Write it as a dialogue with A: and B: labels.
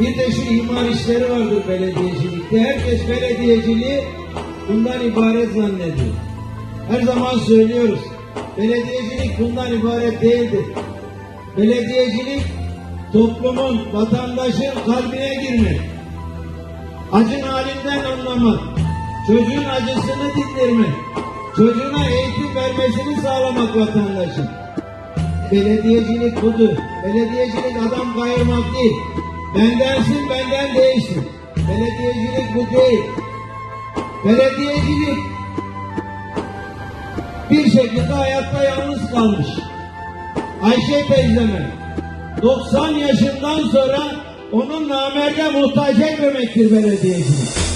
A: Bir de şu imar işleri vardır belediyecilikte. Herkes belediyeciliği bundan ibaret zannediyor. Her zaman söylüyoruz. Belediyecilik bundan ibaret değildir. Belediyecilik toplumun, vatandaşın kalbine girmek. Acın halinden anlamak. Çocuğun acısını dindirmek. Çocuğuna eğitim vermesini sağlamak vatandaşın. Belediyecilik budur. Belediyecilik adam kayırmak değil. Bendensin benden değilsin. Belediyecilik bu değil. Belediyecilik bir şekilde hayatta yalnız kalmış. Ayşe teyzeme 90 yaşından sonra onun namerde muhtaç etmemektir belediyecilik.